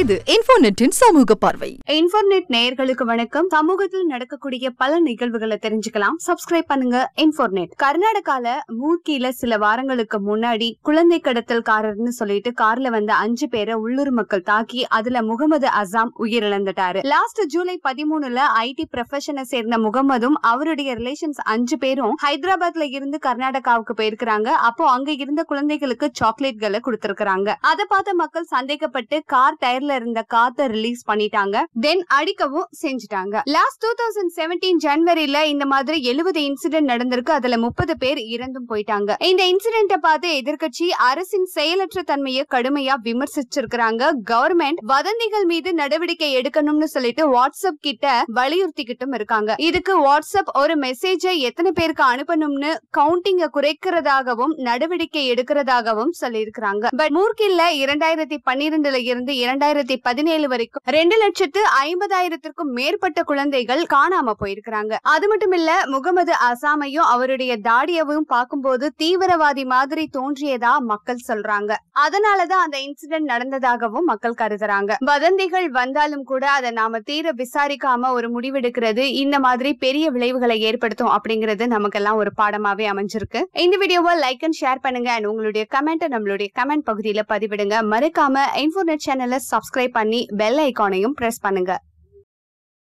இது இன்ஃபோநெட்டின் சமூக பார்வை. இன்ஃபோநெட் நேயர்களுக்கு வணக்கம். சமூகத்தில் நடக்கக்கூடிய பல நிகழ்வுகளை தெரிஞ்சுக்கலாம். சப்ஸ்கிரைப் பண்ணுங்க. இன்ஃபோர்நெட் கர்நாடகால மூர்க்கியில சில வாரங்களுக்கு முன்னாடி குழந்தை கடத்தல்காரர்னு சொல்லிட்டு கார்ல வந்த அஞ்சு பேரை உள்ளூர் மக்கள் தாக்கி அதுல முகமது அசாம் உயிரிழந்துட்டாரு. லாஸ்ட் ஜூலை பதிமூணுல ஐடி ப்ரொஃபஷனை சேர்ந்த முகமதும் அவருடைய ரிலேஷன்ஸ் அஞ்சு பேரும் ஹைதராபாத்ல இருந்து கர்நாடகாவுக்கு போயிருக்கிறாங்க. அப்போ அங்க இருந்த குழந்தைகளுக்கு சாக்லேட்களை கொடுத்திருக்கிறாங்க. அதை பார்த்த மக்கள் சந்தேகப்பட்டு கார் டயர் டயர்ல இருந்த காத்த ரிலீஸ் பண்ணிட்டாங்க. தென் அடிக்கவும் செஞ்சுட்டாங்க. லாஸ்ட் டூ தௌசண்ட் செவன்டீன் ஜனவரியில இந்த மாதிரி எழுபது இன்சிடென்ட் நடந்திருக்கு. அதுல முப்பது பேர் இறந்தும் போயிட்டாங்க. இந்த இன்சிடென்ட பார்த்து எதிர்கட்சி அரசின் செயலற்ற தன்மையை கடுமையா விமர்சிச்சிருக்கிறாங்க. கவர்மெண்ட் வதந்திகள் மீது நடவடிக்கை எடுக்கணும்னு சொல்லிட்டு வாட்ஸ்அப் கிட்ட வலியுறுத்திக்கிட்டும் இருக்காங்க. இதுக்கு வாட்ஸ்அப் ஒரு மெசேஜை எத்தனை பேருக்கு அனுப்பணும்னு கவுண்டிங்க குறைக்கிறதாகவும் நடவடிக்கை எடுக்கிறதாகவும் சொல்லியிருக்கிறாங்க. பட் மூர்க்கில்ல இரண்டாயிரத்தி பன்னிரெண்டுல இருந்து இரண்டாயிரத்தி பதினேழு வரைக்கும் ரெண்டு லட்சத்து ஐம்பதாயிரத்திற்கும் மேற்பட்ட குழந்தைகள் காணாம போயிருக்கிறாங்க. அது மட்டும் இல்ல முகமது அசாமையும் அவருடைய தாடியவும் பார்க்கும்போது தீவிரவாதி மாதிரி தோன்றியதா மக்கள் சொல்றாங்க. அதனாலதான் அந்த இன்சிடென்ட் நடந்ததாகவும் மக்கள் கருதுறாங்க. வதந்திகள் வந்தாலும் கூட அதை நாம தீர விசாரிக்காம ஒரு முடிவெடுக்கிறது இந்த மாதிரி பெரிய விளைவுகளை ஏற்படுத்தும் அப்படிங்கிறது நமக்கெல்லாம் ஒரு பாடமாவே அமைஞ்சிருக்கு. இந்த வீடியோவை லைக் அண்ட் ஷேர் பண்ணுங்க. அண்ட் உங்களுடைய கமெண்ட் நம்மளுடைய கமெண்ட் பகுதியில பதிவிடுங்க. மறக்காம இன்ஃபோர்நெட் சேனலை சப்ஸ்கிரைப் பண்ணி பெல் ஐக்கானையும் ப்ரெஸ் பண்ணுங்க.